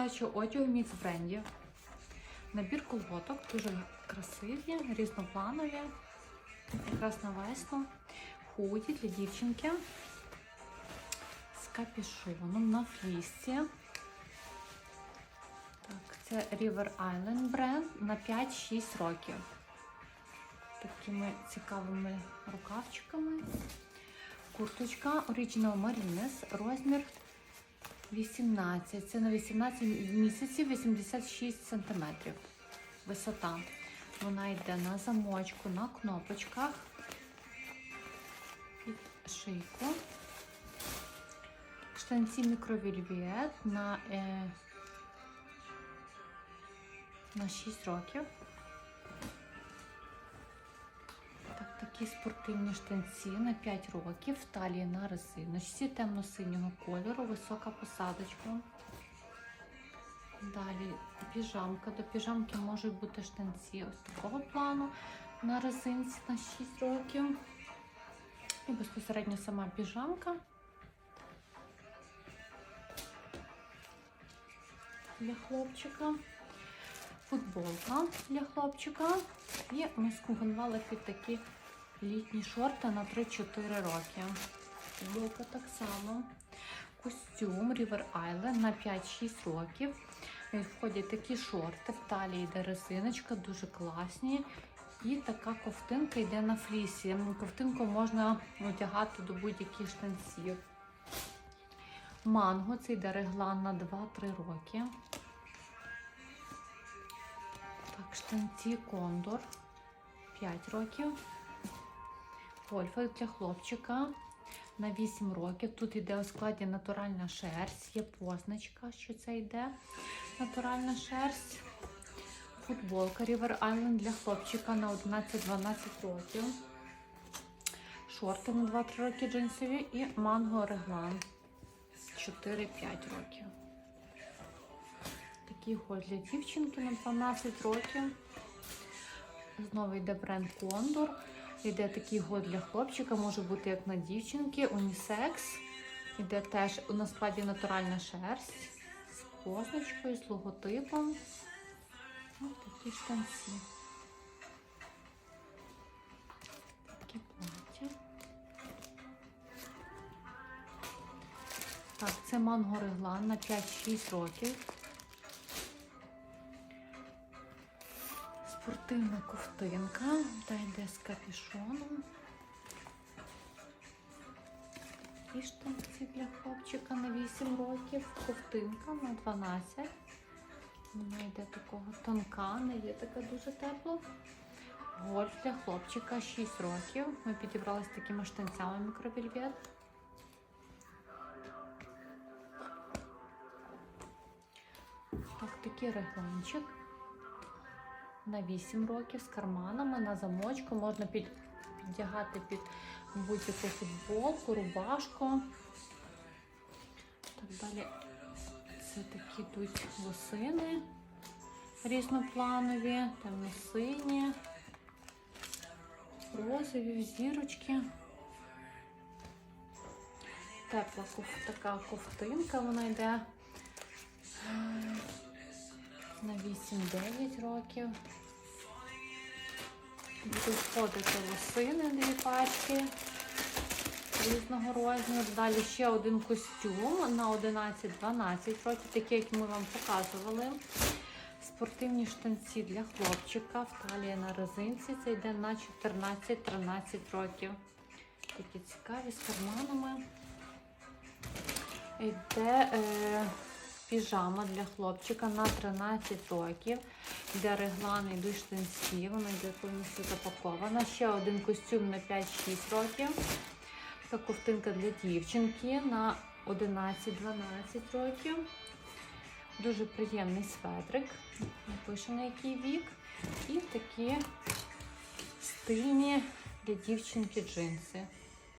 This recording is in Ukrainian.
дитячого одягу мікс брендів. Набір колготок дуже красиві, різнопланові. Якраз на весну. Худі для дівчинки. З капюшоном на флісці. Так, це River Island бренд на 5-6 років. Такими цікавими рукавчиками. Курточка Original Marines, розмір 18. Це на 18 місяців 86 сантиметрів. Висота. Вона йде на замочку, на кнопочках. Під шийку. Штанці мікровільвіет на, е, на 6 років. Такі спортивні штанці на 5 років, в талії на резиночці, темно-синього кольору, висока посадочка. Далі піжамка. До піжамки можуть бути штанці ось такого плану на резинці на 6 років. І безпосередньо сама піжамка. Для хлопчика. Футболка для хлопчика. І ми скомпонували під такі літні шорти на 3-4 роки. Футболка так само. Костюм River Island на 5-6 років. Входять такі шорти, в талії йде резиночка, дуже класні. І така ковтинка йде на флісі. Ковтинку можна одягати до будь-яких штанців. Манго це йде реглан на 2-3 роки. Так, штанці кондор 5 років. Гольфик для хлопчика на 8 років. Тут йде у складі натуральна шерсть, є позначка, що це йде натуральна шерсть. Футболка River Island для хлопчика на 11-12 років. Шорти на 2-3 роки джинсові і манго реглан 4-5 років. Такий гольф для дівчинки на 12 років. Знову йде бренд Кондор. Йде такий год для хлопчика, може бути як на дівчинки, унісекс. Йде теж на складі натуральна шерсть з позначкою, з логотипом. Ось такі штанці. Такі плаття. Так, це манго реглан на 5-6 років. Спортивна ковтинка, та йде з капюшоном. І штанці для хлопчика на 8 років, ковтинка на 12. Вона йде такого тонка, не є така дуже тепла. Гольф для хлопчика 6 років. Ми підібрали з такими штанцями мікровільвет. Так, такий регланчик на 8 років з карманами на замочку. Можна під, піддягати під будь-яку футболку, рубашку. Так далі. Це такі тут лосини різнопланові, темно-сині, розові, зірочки. Тепла така ковтинка, вона йде на 8-9 років. Будуть входити лосини, дві пачки різного розміру. Далі ще один костюм на 11-12 років, такий, як ми вам показували. Спортивні штанці для хлопчика в талії на резинці. Це йде на 14-13 років. Такі цікаві з карманами. Йде е, піжама для хлопчика на 13 років. Йде реглани, йдуть штанці, вона йде повністю запакована. Ще один костюм на 5-6 років. Така ковтинка для дівчинки на 11-12 років. Дуже приємний светрик. Напише на який вік. І такі стильні для дівчинки джинси.